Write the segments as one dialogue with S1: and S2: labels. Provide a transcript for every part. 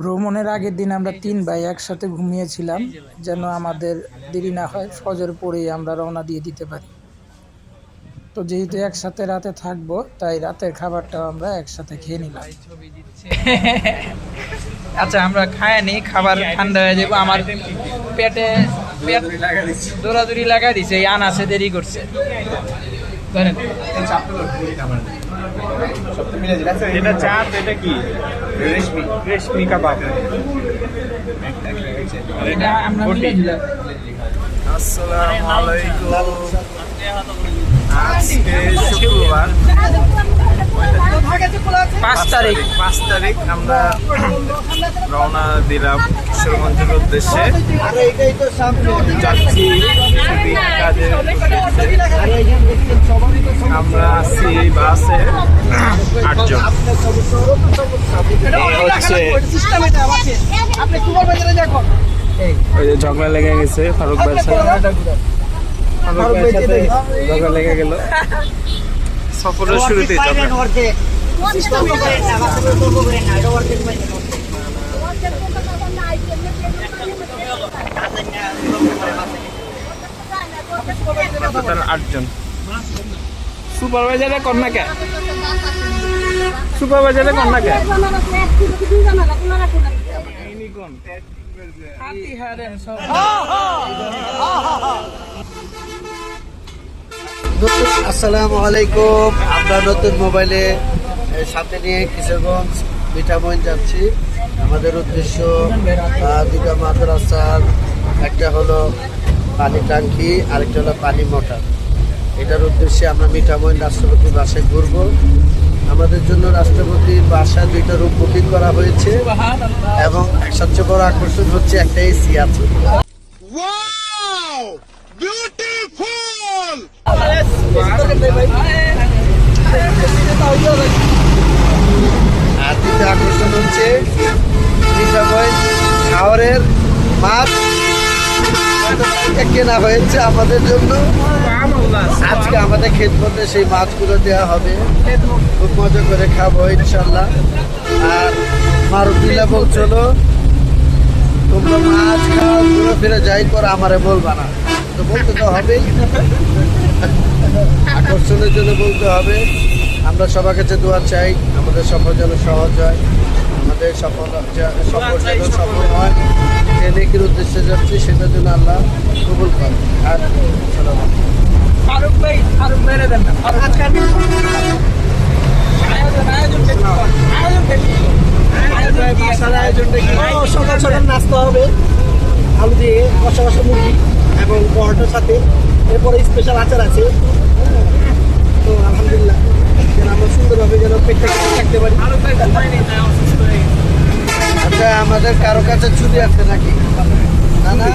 S1: ভ্রমণের আগের দিন আমরা তিন ভাই একসাথে ঘুমিয়েছিলাম যেন আমাদের দেরি না হয় ফজর পরেই আমরা রওনা দিয়ে দিতে পারি। তো যেহেতু একসাথে রাতে থাকব তাই রাতের খাবারটাও আমরা একসাথে খেয়ে নিলাম।
S2: আচ্ছা আমরা খায় নি খাবার ঠান্ডা হয়ে যাব। আমার পেটে পেট দৌড়াদৌড়ি লাগাই দিছে এই আনাসে দেরি করছে। ধরেন।
S3: এটা চাপ এটা কি? রেশমি। রেশমি কাবাব।
S2: এটা আমরা মিলে দিলাম
S3: আসসালামু আলাইকুম। আজকে শুক্রবার।
S2: পাঁচ তারিখ।
S3: পাঁচ তারিখ আমরা রওনা দিলাম কিশোরগঞ্জের উদ্দেশ্যে। যাচ্ছি। আমরা আছি বাসে আটজন। হচ্ছে ওই যে ঝগড়া লেগে গেছে ফারুক ভাইয়ের সাথে। ফারুক ভাইয়ের সাথে ঝগড়া লেগে গেল। সফরের শুরুতেই ঝগড়া। টোটাল আটজন। সুপারভাইজারে
S4: আসসালামু আলাইকুম আমরা নতুন মোবাইলে সাথে নিয়ে কিশোরগঞ্জ মিঠামইন যাচ্ছি। আমাদের উদ্দেশ্য দুটা মাদ্রাসার, একটা হলো পানি ট্যাঙ্কি আরেকটা হলো পানি মোটর। এটার উদ্দেশ্যে আমরা মিঠামইন রাষ্ট্রপতি বাসায় ঘুরব। আমাদের জন্য রাষ্ট্রপতির বাসা দুইটা রুম বুকিং করা হয়েছে এবং সবচেয়ে বড় আকর্ষণ হচ্ছে একটা এসি আছে। আর দ্বিতীয় আকর্ষণ হচ্ছে খাওয়ারের মাছ কেনা হয়েছে আমাদের জন্য। আজকে আমাদের মধ্যে সেই মাছগুলো দেওয়া হবে। খুব মজা করে খাব, ইনশাল্লাহ। আর মারুফিলা বলছিল তোমরা মাছ খাও, ঘুরে ফিরে যাই করে আমারে বলবা না। তো বলতে তো হবেই। আকর্ষণের জন্য বলতে হবে। আমরা সবার কাছে দোয়া চাই, আমাদের সফর যেন সহজ হয়, আমাদের সফল সফর যেন সফল হয়। যে নেকির উদ্দেশ্যে যাচ্ছি সেটার জন্য আল্লাহ কবুল করে আর
S2: ফারুক ভাই ফারুক মেরে দেন না?
S4: সকাল সকাল নাস্তা হবে আলু দিয়ে কষা কষা মুরগি এবং পরোটার সাথে। এরপরে স্পেশাল আচার আছে। তো আলহামদুলিল্লাহ যেন আমরা সুন্দরভাবে যেন পেটটা থাকতে পারি
S2: ফারুক ভাই ঘুমায় নি, তাই অসুস্থ হয়ে গেছে।
S4: আচ্ছা আমাদের কারও কাছে ছুরি আছে নাকি? না না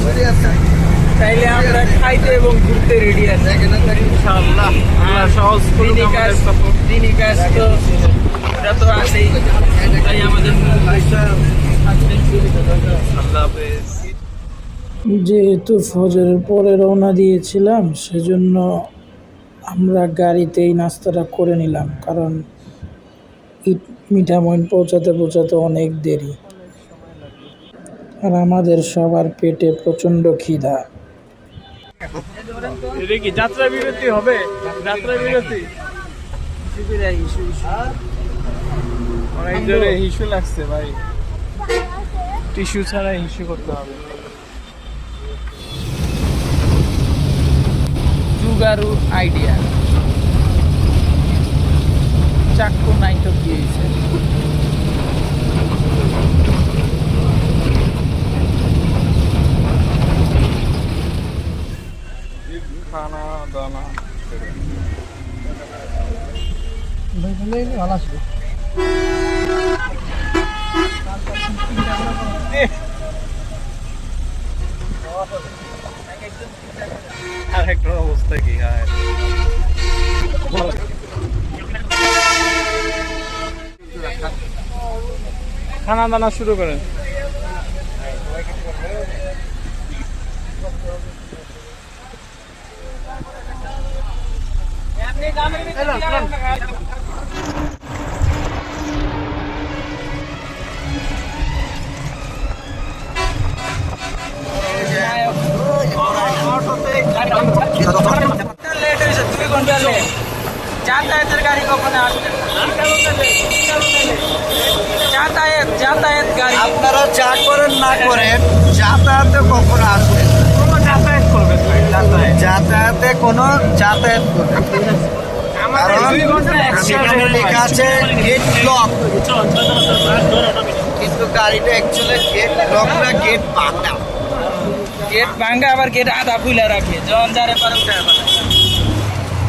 S4: ছুরি আছে।
S2: তাইলে আমরা খাইতে এবং ঘুরতে রেডি আছি।
S3: ইনশাআল্লাহ আল্লাহ সহজ করুন
S2: দিনই কাজ দিনই কাজ তো এটা তো আছেই। তাই আমাদের
S3: আল্লাহ হাফেজ।
S1: যেহেতু ফজরের পরে রওনা দিয়েছিলাম সেজন্য আমরা গাড়িতেই নাস্তাটা করে নিলাম। কারণ ইট মিঠামইন পৌঁছাতে পৌঁছাতে অনেক দেরি। আর আমাদের সবার পেটে প্রচণ্ড খিদা।
S3: কি যাত্রা বিরতি হবে? যাত্রা বিরতি? অনেক জোরে হিসু লাগছে ভাই। টিস্যু ছাড়া হিসু করতে হবে।
S2: জুগারু আইডিয়া চাক্কু নাই তো কি হয়েছে
S3: খানা দানা
S4: ভালো আসবে
S3: অবস্থা কি হয়। খানা দানা শুরু করেন
S2: লেট হয়েছে দুই ঘণ্টা লেট যাতায়াতের গাড়ি কখনো আসবে? যাতায়াত যাতায়াত গাড়ি।
S4: আপনারা যা করেন না করেন যাতায়াতে কখনো আসবে
S3: যাতায়াত করবেন যাতায়াতে।
S4: কোনো যাতায়াত করবে কারণ সেখানে লেখা আছে গেট লক কিন্তু গাড়িটা অ্যাকচুয়ালি গেট গেট
S2: গেট ভাঙা। আবার গেট আধা খুলে রাখে। যখন যারে পারে উঠে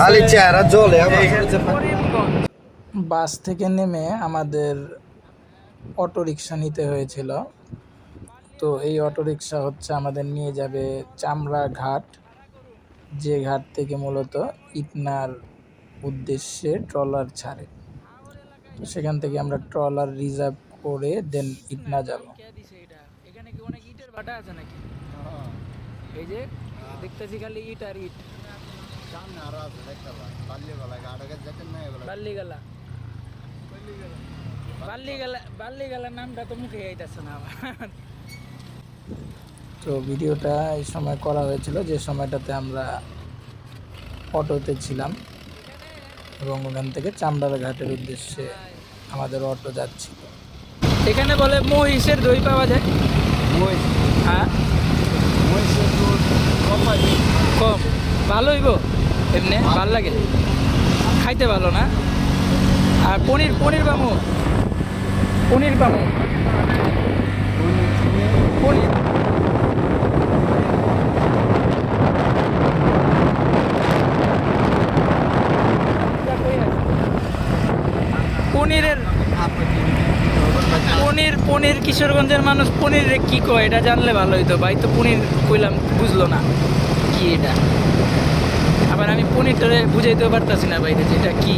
S4: খালি চেহারা জ্বলে
S1: বাস থেকে নেমে আমাদের অটো রিক্সা নিতে হয়েছিল। তো এই অটো রিক্সা হচ্ছে আমাদের নিয়ে যাবে চামড়া ঘাট যে ঘাট থেকে মূলত ইটনার উদ্দেশ্যে ট্রলার ছাড়ে। তো সেখান থেকে আমরা ট্রলার রিজার্ভ করে দেন ইটনা যাব।
S2: এখানে কি অনেক ইটের ভাটা আছে নাকি? এই যে দেখতেছি খালি ইট আর ইট। বাল্লিগালা বাল্লিগালা বাল্লিগালার নামটা তো মুখে আইতাছে না আমার।
S1: তো ভিডিওটা এই সময় করা হয়েছিল যে সময়টাতে আমরা অটোতে ছিলাম এবং ওখান থেকে চামড়ার ঘাটের উদ্দেশ্যে আমাদের অটো যাচ্ছিল।
S2: এখানে বলে মহিষের দই পাওয়া যায়। মহিষ। হ্যাঁ। কম ভালো হইব এমনি, ভালো লাগে? খাইতে ভালো না? আর পনির পনির পামু পনির পামু পনির। পনিরের, পনির পনির কিশোরগঞ্জের মানুষ পনির কি কয়? এটা জানলে ভালো হইতো। ভাই তো পনির কইলাম, বুঝলো না। কি এটা? আবার আমি পনিরটারে বুঝাইতেও পারতাছি না বাইরে যে এটা কি।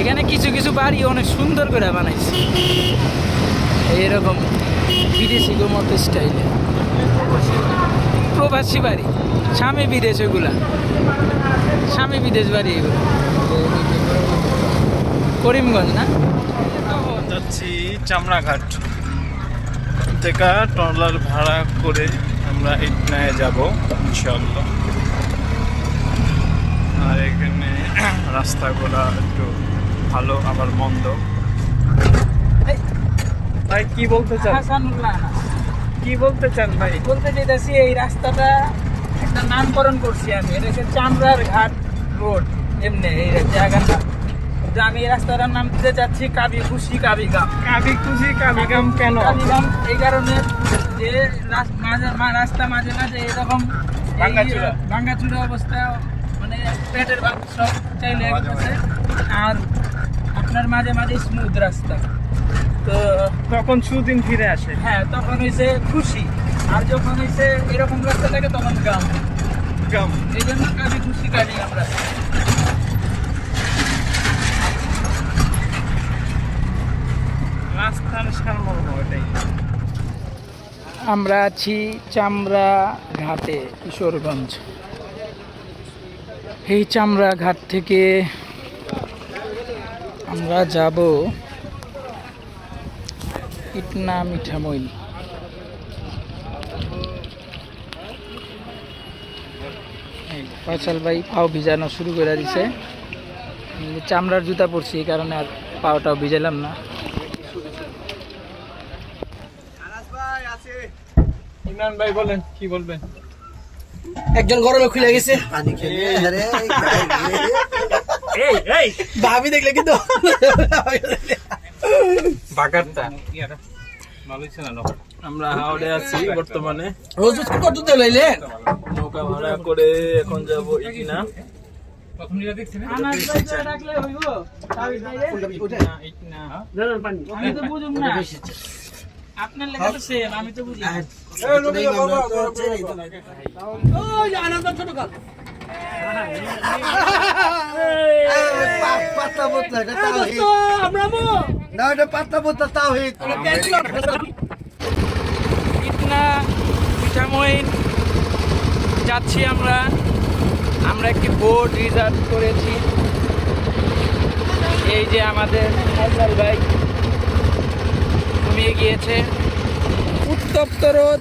S2: এখানে কিছু কিছু বাড়ি অনেক সুন্দর করে বানাইছে। এইরকম বিদেশি গো মতো স্টাইলে। প্রবাসী বাড়ি, স্বামী বিদেশ ওগুলা স্বামী বিদেশ বাড়ি এগুলো। করিমগঞ্জ না?
S3: যাচ্ছি চামড়াঘাট। থেকে ট্রলার ভাড়া করে আমরা ইটনায় যাব ইনশাল্লাহ আর এখানে রাস্তাগুলো একটু ভালো আবার মন্দ। ভাই কি বলতে চান। কি বলতে চান ভাই?
S2: বলতে চাইতেছি এই রাস্তাটা একটা নামকরণ করছি আমি। এটা হচ্ছে চামড়ার ঘাট রোড এমনি এই জায়গাটা। আমি এই রাস্তাটার নাম দিতে চাচ্ছি কাবি খুশি কাবি গাম।
S3: কাবি খুশি কাবি গাম কেন?
S2: কাবি গাম এই কারণে যে মাঝে রাস্তা মাঝে মাঝে এরকম।
S3: ভাঙাচোরা
S2: অবস্থা মানে পেটের সব চাইলে গেছে আর আপনার মাঝে মাঝে স্মুথ রাস্তা। তো
S3: তখন সুদিন ফিরে আসে।
S2: হ্যাঁ তখন হয়েছে খুশি। আর যখন হয়েছে এরকম রাস্তা থাকে তখন গাম।
S3: গাম।
S2: এই জন্য কাজে খুশি কাজে আমরা।
S3: রাস্তার সারমর্ম ওটাই
S2: আমরা আছি চামড়া ঘাটে কিশোরগঞ্জ। এই চামড়া ঘাট থেকে আমরা যাব ইটনা মিঠামইল। ফয়সাল ভাই পাও ভিজানো শুরু করে দিছে। চামড়ার জুতা পরছি, এই কারণে আর পাওটাও ভিজালাম না।
S3: ইমরান ভাই বলেন কি বলবেন?
S4: একজন গরমে খুলে গেছে। পানি খেলে
S3: এই এই।
S4: ভাবি দেখলে কিন্তু
S3: বাগারটা। ভালোই ছিল না আমরা হাওড়ে আছি বর্তমানে।
S4: রোজ কত দিতে লইলে
S3: নৌকা ভাড়া করে এখন যাব ইটিনা ইটিনা
S2: আমি তো বুঝুম না। আপনার লেখা তো সেম আমি তো বুঝি
S4: পাত্তা বোতলা এটা তাও হিট। না এটা পাত্তা বোতলা তাও হিট।
S2: পিঠামইন যাচ্ছি আমরা। আমরা একটি বোট রিজার্ভ করেছি। এই যে আমাদের ভাই। ঘুমিয়ে গিয়েছে। উত্তপ্ত রোদ।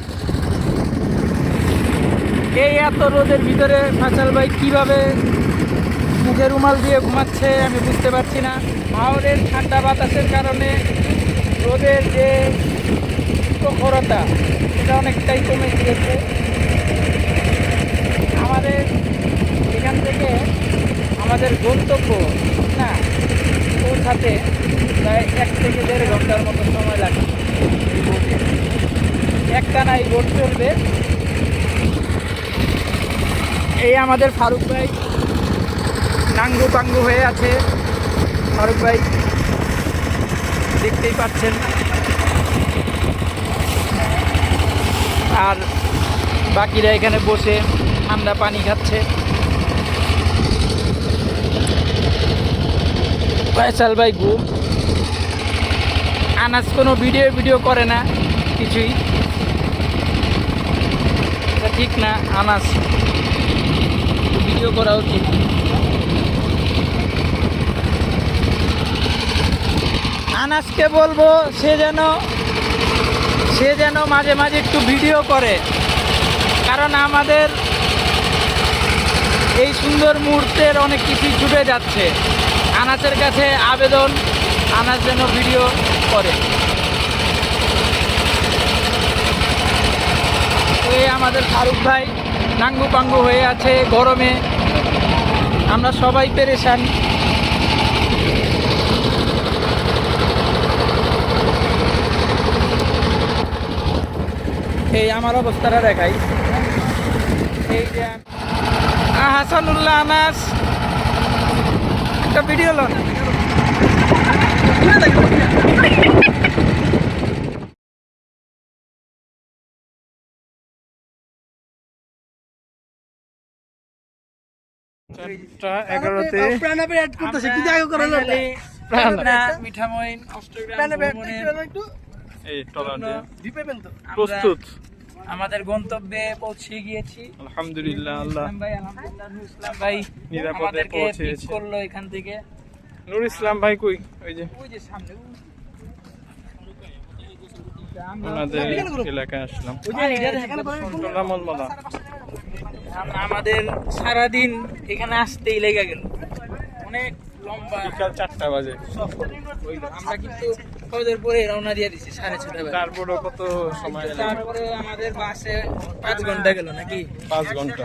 S2: এই এত রোদের ভিতরে ফাঁসাল ভাই কীভাবে মুখে রুমাল দিয়ে ঘুমাচ্ছে আমি বুঝতে পারছি না। পাহাড়ের ঠান্ডা বাতাসের কারণে রোদের যে প্রখরতা সেটা অনেকটাই কমে গিয়েছে। আমাদের এখান থেকে আমাদের গন্তব্য, না পৌঁছাতে প্রায় এক থেকে দেড় ঘণ্টার মতো সময় লাগে। এই বোটে বোট চলবে। এই আমাদের ফারুক ভাই নাঙ্গু পাঙ্গু হয়ে আছে। ফারুক ভাই দেখতেই পাচ্ছেন। আর বাকিরা এখানে বসে ঠান্ডা পানি খাচ্ছে। ফয়সাল ভাই ঘুম আনাজ কোনো ভিডিও ভিডিও করে না, কিছুই। এটা ঠিক না, আনাজ। ভিডিও করা উচিত। আনাজকে বলব, সে যেন সে যেন মাঝে মাঝে একটু ভিডিও করে। কারণ আমাদের এই সুন্দর মুহূর্তের অনেক কিছুই ছুটে যাচ্ছে। আনাসের কাছে আবেদন আনাস যেন ভিডিও করে। এই আমাদের ফারুক ভাই নাঙ্গু পাঙ্গু হয়ে আছে গরমে। আমরা সবাই পেরেশান। এই আমার অবস্থাটা দেখাই। এই যে হাসানুল্লাহ আনাস। একটা ভিডিও লন
S3: এগারোতে
S2: মিঠামইন
S3: প্রস্তুত।
S2: আমাদের গন্তব্যে পৌঁছে গিয়েছি।
S3: আলহামদুলিল্লাহ আল্লাহ।
S2: ভাই আলহামদুলিল্লাহ ভাই
S3: নিরাপদে
S2: করল এখান থেকে।
S3: নুর ইসলাম ভাই কই? ওই যে। ওনাদের এলাকায় আসলাম।
S2: আমাদের সারাদিন এখানে আসতেই লেগে গেল। অনেক লম্বা
S3: বিকাল চারটা বাজে।
S2: আমরা কিন্তু ফজর পরে রওনা দিয়ে দিছি সাড়ে ছটা বাজে।
S3: তারপরও কত সময়
S2: তারপরে আমাদের বাসে পাঁচ ঘণ্টা গেল নাকি?
S3: পাঁচ ঘণ্টা।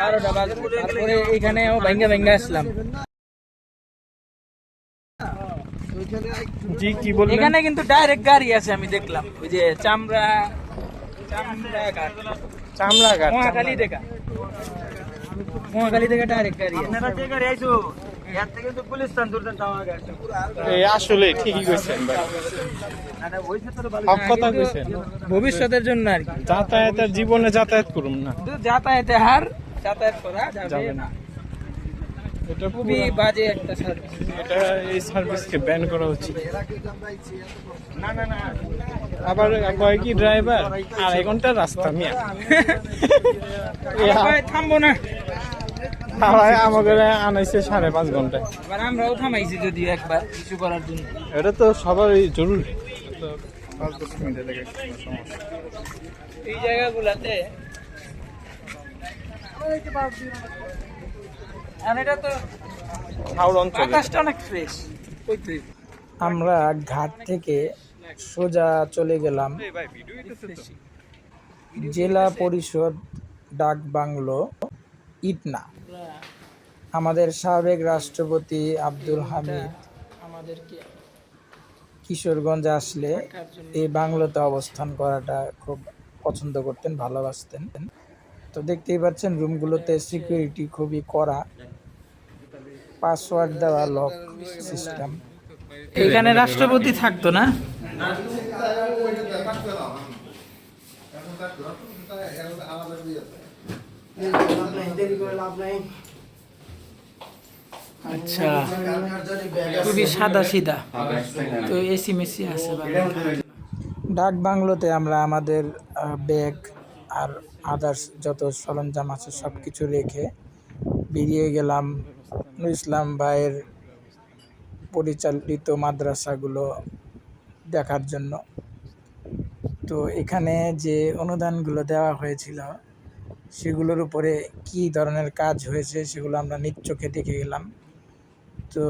S2: বারোটা বাজে। তারপরে এখানেও ভাঙ্গা ভাঙ্গা আসলাম।
S3: জি কি বললেন?
S2: এখানে কিন্তু ডাইরেক্ট গাড়ি আছে আমি দেখলাম। ওই যে চামড়া চামড়া ঘাট।
S3: চামড়া ঘাট
S2: মহাখালী থেকে মহাখালী থেকে ডাইরেক্ট গাড়ি আছে।
S3: এই আসলে ঠিকই কইছেন ভাই। হক কথা কইছেন।
S2: ভবিষ্যতের জন্য আর কি।
S3: যাতায়াতের জীবনে যাতায়াত করুন না।
S2: যাতায়াতে হার যাতায়াত করা যাবে না।
S3: এটা
S2: খুবই বাজে একটা সার্ভিস
S3: এটা এই সার্ভিসকে ব্যান করা উচিত।
S2: না না না।
S3: আবার কয় কি ড্রাইভার আড়াই ঘণ্টার রাস্তা মিয়া।
S2: থামবো না।
S3: আড়াই আমাকে আনাইছে সাড়ে পাঁচ ঘন্টায়।
S2: এবার আমরাও থামাইছি যদিও একবার কিছু করার জন্য।
S3: এটা তো সবারই জরুরি। পাঁচ দশ মিনিটে লেগে সমস্যা
S2: এই জায়গাগুলাতে
S1: আমরা ঘাট থেকে সোজা চলে গেলাম জেলা পরিষদ ডাক বাংলো ইটনা। আমাদের সাবেক রাষ্ট্রপতি আব্দুল হামিদ
S2: আমাদেরকে
S1: কিশোরগঞ্জ আসলে এই বাংলোতে অবস্থান করাটা খুব পছন্দ করতেন ভালোবাসতেন। তো দেখতেই পাচ্ছেন রুমগুলোতে সিকিউরিটি খুবই কড়া। পাসওয়ার্ড দেওয়া লক সিস্টেম।
S2: এখানে রাষ্ট্রপতি থাকতো না? আচ্ছা খুবই সাদা সিধা। তো এসি মেসি আছে
S1: ডাক বাংলোতে আমরা আমাদের ব্যাগ আর আদার্স যত সরঞ্জাম আছে সব কিছু রেখে বেরিয়ে গেলাম। ইসলাম ভাইয়ের পরিচালিত মাদ্রাসাগুলো দেখার জন্য। তো এখানে যে অনুদানগুলো দেওয়া হয়েছিল, সেগুলোর উপরে কী ধরনের কাজ হয়েছে সেগুলো আমরা নিজ চোখে দেখে গেলাম। তো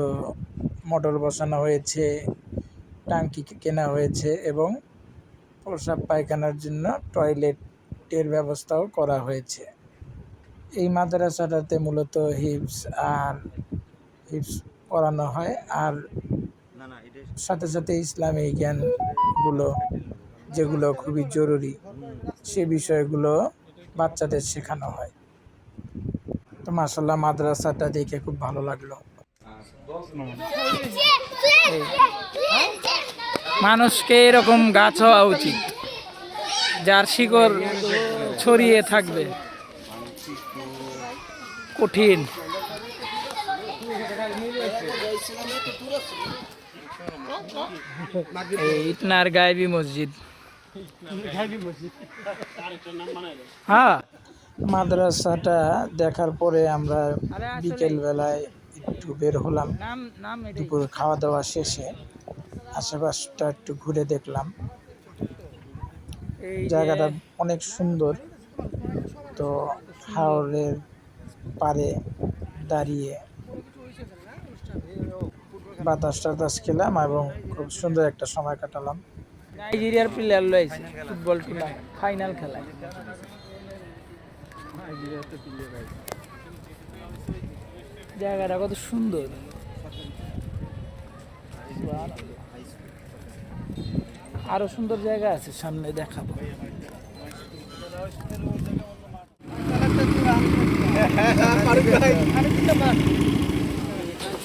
S1: মোটর বসানো হয়েছে, টাঙ্কি কেনা হয়েছে এবং প্রসাব পায়খানার জন্য টয়লেটের ব্যবস্থাও করা হয়েছে। এই মাদ্রাসাটাতে মূলত হিপস আর হিপস পড়ানো হয় আর সাথে সাথে ইসলামী জ্ঞানগুলো যেগুলো খুবই জরুরি সে বিষয়গুলো বাচ্চাদের শেখানো হয়। তো মাসাল্লাহ মাদ্রাসাটা দেখে খুব ভালো লাগল।
S2: মানুষকে এরকম গাছ হওয়া উচিত। যার শিকড় ছড়িয়ে থাকবে। কঠিন। ইটনার গায়েবী মসজিদ। হ্যাঁ।
S1: মাদ্রাসাটা দেখার পরে আমরা বিকেল বেলায় একটু বের হলাম। দুপুর খাওয়া দাওয়া শেষে আশেপাশটা একটু ঘুরে দেখলাম। জায়গাটা অনেক সুন্দর। তো হাওরের পারে দাঁড়িয়ে বাতাস টাতাস খেলাম এবং খুব সুন্দর একটা সময় কাটালাম।
S2: নাইজেরিয়ার প্লেয়ার লয়েছে ফুটবল খেলা ফাইনাল খেলায় জায়গাটা কত সুন্দর। আরও সুন্দর জায়গা আছে সামনে দেখাবো।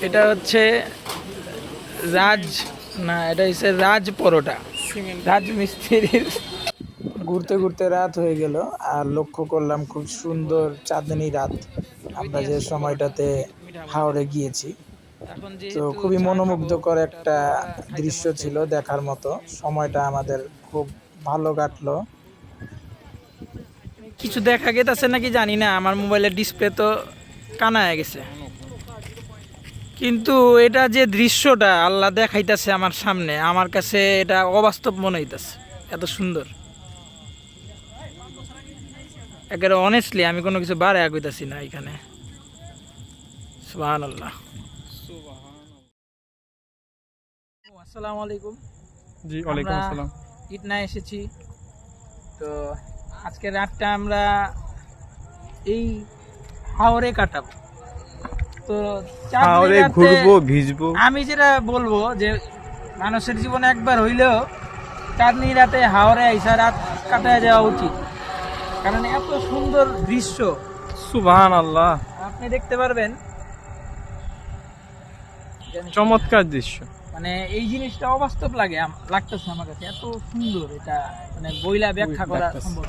S2: এটা হচ্ছে রাজ না এটা হচ্ছে রাজ পরোটা। রাজ মিস্ত্রির।
S1: ঘুরতে ঘুরতে রাত হয়ে গেল আর লক্ষ্য করলাম খুব সুন্দর চাঁদনি রাত। আমরা যে সময়টাতে হাওড়ে গিয়েছি। তো খুবই মনোমুগ্ধকর একটা দৃশ্য ছিল দেখার মতো। সময়টা আমাদের খুব ভালো কাটলো।
S2: কিছু দেখা গেছে নাকি জানি না আমার মোবাইলের ডিসপ্লে তো কানা হয়ে গেছে। কিন্তু এটা যে দৃশ্যটা আল্লাহ দেখাইতেছে আমার সামনে আমার কাছে এটা অবাস্তব মনে হইতেছে এত সুন্দর। একেবারে অনেস্টলি আমি কোনো কিছু বারে আগুইতেছি না এখানে। সুবাহান আল্লাহ আসসালামু আলাইকুম।
S3: জি ওয়ালাইকুম আসসালাম।
S2: ইটনা এসেছি। তো আজকে রাতটা আমরা এই হাওরে কাটাবো। তো রাতে
S3: ঘুরবো ভিজবো।
S2: আমি যেটা বলব যে মানুষের জীবনে একবার হইলেও চাঁদনি রাতে হাওরে আইসা রাত কাটায় যাওয়া উচিত। কারণ এত সুন্দর দৃশ্য।
S3: সুবহান আল্লাহ
S2: আপনি দেখতে পারবেন।
S3: চমৎকার দৃশ্য।
S2: মানে এই জিনিসটা অবাস্তব লাগে লাগতেছে আমার কাছে এত সুন্দর এটা মানে বইলা ব্যাখ্যা করা সম্ভব।